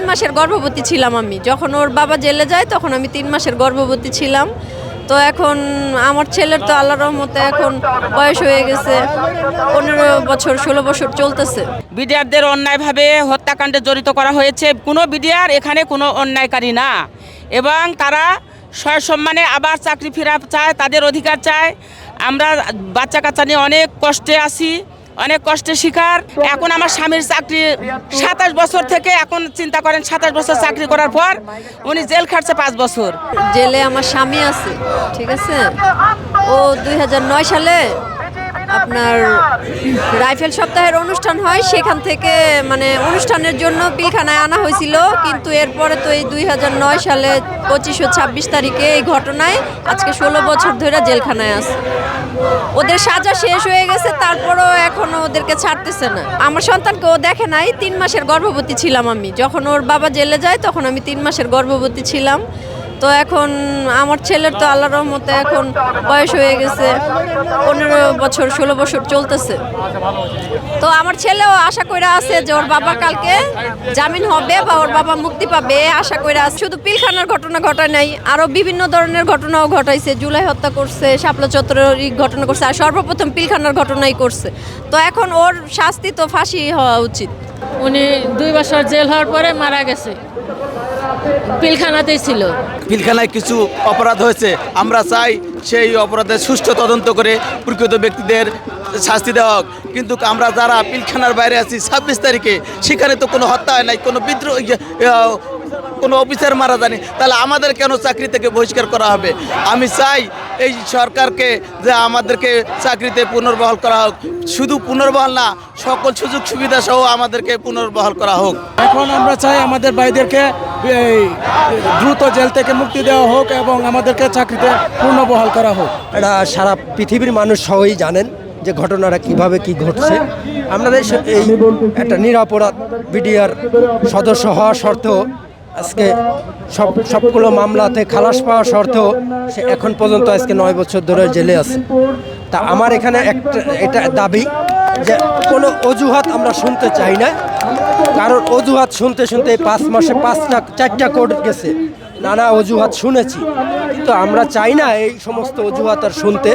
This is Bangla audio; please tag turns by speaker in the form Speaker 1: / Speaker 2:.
Speaker 1: তিন মাসের গর্ভবতী ছিলাম আমি। যখন ওর বাবা জেলে যায়, তখন আমি তিন মাসের গর্ভবতী ছিলাম। তো এখন আমার ছেলের তো আল্লাহ রহমতে এখন বয়স হয়ে গেছে। পনেরো বছর, ষোলো বছর চলতেছে।
Speaker 2: বিডিআরদের অন্যায়ভাবে হত্যাকাণ্ডে জড়িত করা হয়েছে। কোনো বিডিআর এখানে কোনো অন্যায়কারী না। এবং তারা সসম্মানে আবার চাকরি ফেরা চায়, তাদের অধিকার চায়। আমরা বাচ্চা কাচ্চা নিয়ে অনেক কষ্টে আছি। অনেক কষ্টের শিকার। এখন আমার স্বামীর চাকরি সাতাশ বছর থেকে এখন চিন্তা করেন সাতাশ বছর চাকরি করার পর উনি জেল খাটছে পাঁচ বছর।
Speaker 1: জেলে আমার স্বামী আছে, ঠিক আছে? ও দুই নয় সালে আপনার রাইফেল সপ্তাহের অনুষ্ঠান হয়, সেখান থেকে মানে অনুষ্ঠানের জন্য পিলখানায় আনা হয়েছিল। কিন্তু এরপরে তো এই দুই নয় সালে পঁচিশ ও ছাব্বিশ তারিখে এই ঘটনায় আজকে ষোলো বছর ধরে জেলখানায় আছে। ওদের সাজা শেষ হয়ে গেছে, তারপরও এখনও ওদেরকে ছাড়তেছে না। আমার সন্তানকে ও দেখে নাই, তিন মাসের গর্ভবতী ছিলাম আমি। যখন ওর বাবা জেলে যায়, তখন আমি তিন মাসের গর্ভবতী ছিলাম। তো এখন আমার ছেলের তো আল্লাহ রহমতে এখন বয়স হয়ে গেছে, পনেরো বছর, ষোলো বছর চলতেছে। তো আমার ছেলেও আশা করে আছে যে ওর বাবা কালকে জামিন হবে বা ওর বাবা মুক্তি পাবে, আশা করে আছে। শুধু পিলখানার ঘটনা ঘটায় নাই আরও বিভিন্ন ধরনের ঘটনাও ঘটাইছে। জুলাই হত্যা করছে, শাপলা চত্বরের ঘটনা করছে, আর সর্বপ্রথম পিলখানার ঘটনাই করছে। তো এখন ওর শাস্তি তো ফাঁসি হওয়া উচিত।
Speaker 3: উনি দুই বছর জেল হওয়ার পরে মারা গেছে। পিলখানাতেই ছিল।
Speaker 4: পিলখানায় কিছু অপরাধ হয়েছে। আমরা চাই সেই অপরাধের সুষ্ঠু তদন্ত করে প্রকৃত ব্যক্তিদের শাস্তি দেওয়া হোক। কিন্তু আমরা যারা পিলখানার বাইরে আছি ছাব্বিশ তারিখে সেখানে তো কোনো হত্যা হয় নাই কোনো বিদ্রোহ ইয়ে, কোনো অফিসার মারা যায়নি। তাহলে আমাদের কেন চাকরি থেকে বহিষ্কার করা হবে? আমি চাই এই সরকারকে যে আমাদেরকে চাকরিতে পুনর্বহাল করা হোক। শুধু পুনর্বহাল না সকল সুযোগ সুবিধা সহ আমাদেরকে পুনর্বহাল করা হোক।
Speaker 5: এখন আমরা চাই আমাদের ভাইদেরকে দ্রুত জেল থেকে মুক্তি দেওয়া হোক এবং আমাদেরকে চাকরিতে পূর্ণবহাল করা হোক।
Speaker 6: এটা সারা পৃথিবীর মানুষ সবাই জানেন যে ঘটনাটা কীভাবে কি ঘটছে। আমাদের এই একটা নিরাপরাধ বিডিআর সদস্য হওয়া সত্ত্বেও আজকে সব সবগুলো মামলাতে খালাস পাওয়া সত্ত্বেও সে এখন পর্যন্ত আজকে নয় বছর ধরে জেলে আছে। তা আমার এখানে একটা এটা দাবি যে কোনো অজুহাত আমরা শুনতে চাই না। কারণ অজুহাত শুনতে শুনতে পাঁচ মাসে পাঁচটা চারটা কোর্ট গেছে। নানা অজুহাত শুনেছি। কিন্তু আমরা চাই না এই সমস্ত অজুহাত আর শুনতে।